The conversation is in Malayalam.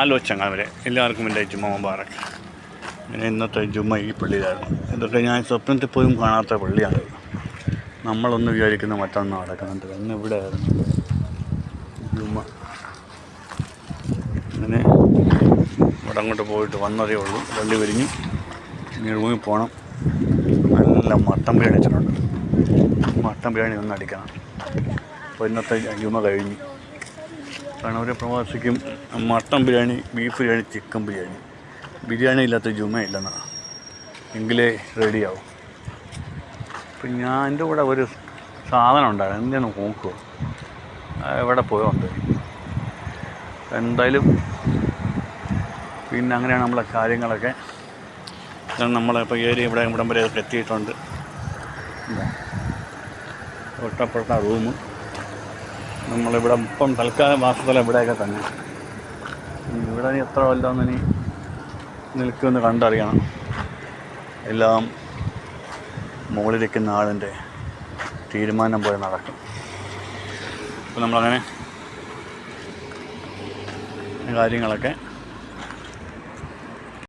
ആലോചിച്ചങ്ങാവരെ എല്ലാവർക്കും എന്റെ ജുമ്മ മുബാറക്. പിന്നെ ഇന്നത്തെ ജുമ്മ ഈ പള്ളിയിലായിരുന്നു. ഇതൊക്കെ ഞാൻ സ്വപ്നത്തിൽ പോലും കാണാത്ത പള്ളിയാണ്. നമ്മളൊന്ന് വിചാരിക്കുന്ന മറ്റൊന്ന് നടക്കുന്നുണ്ട്. അന്ന് ഇവിടെ ആയിരുന്നു ജുമ്മ അങ്ങനെ ഇവിടെ അങ്ങോട്ട് പോയിട്ട് വന്നതേ ഉള്ളൂ. പള്ളി വിരിഞ്ഞ് ഇനി റൂമിൽ പോകണം. നല്ല മട്ടൻ ബിരിയാണി വെച്ചിട്ടുണ്ട്. മട്ടൻ ബിരിയാണി ഒന്ന് അടിക്കണം. അപ്പോൾ ഇന്നത്തെ ജുമ കഴിഞ്ഞു. കാരണം ഒരു പ്രവാസിക്കും mutton biryani beef biryani chicken biryani. Biryani ഇല്ലാത്ത ജുമയില്ലെന്നാണ് എങ്കിലേ റെഡിയാവും. അപ്പം ഞാൻ എന്റെ കൂടെ ഒരു സാധനം ഉണ്ടായിരുന്നു. എന്തിനാണ് നോക്കുക എവിടെ പോയോണ്ട്. എന്തായാലും പിന്നെ അങ്ങനെയാണ് നമ്മളെ കാര്യങ്ങളൊക്കെ. നമ്മളെ ഇപ്പോൾ ഏരിയ ഇവിടെ ഇവിടം വരെ എത്തിയിട്ടുണ്ട്. തൊട്ടപ്പുറത്ത റൂം. നമ്മളിവിടെ ഇപ്പം തൽക്കാലം വാസസ്ഥലം ഇവിടെയൊക്കെ തന്നെ. ഇവിടെ ഇനി എത്ര വല്ലതെന്ന് ഇനി നിൽക്കുമെന്ന് കണ്ടറിയണം. എല്ലാം മുകളിലിരിക്കുന്ന ആളിന്റെ തീരുമാനം പോലെ നടക്കും. അപ്പം നമ്മളങ്ങനെ കാര്യങ്ങളൊക്കെ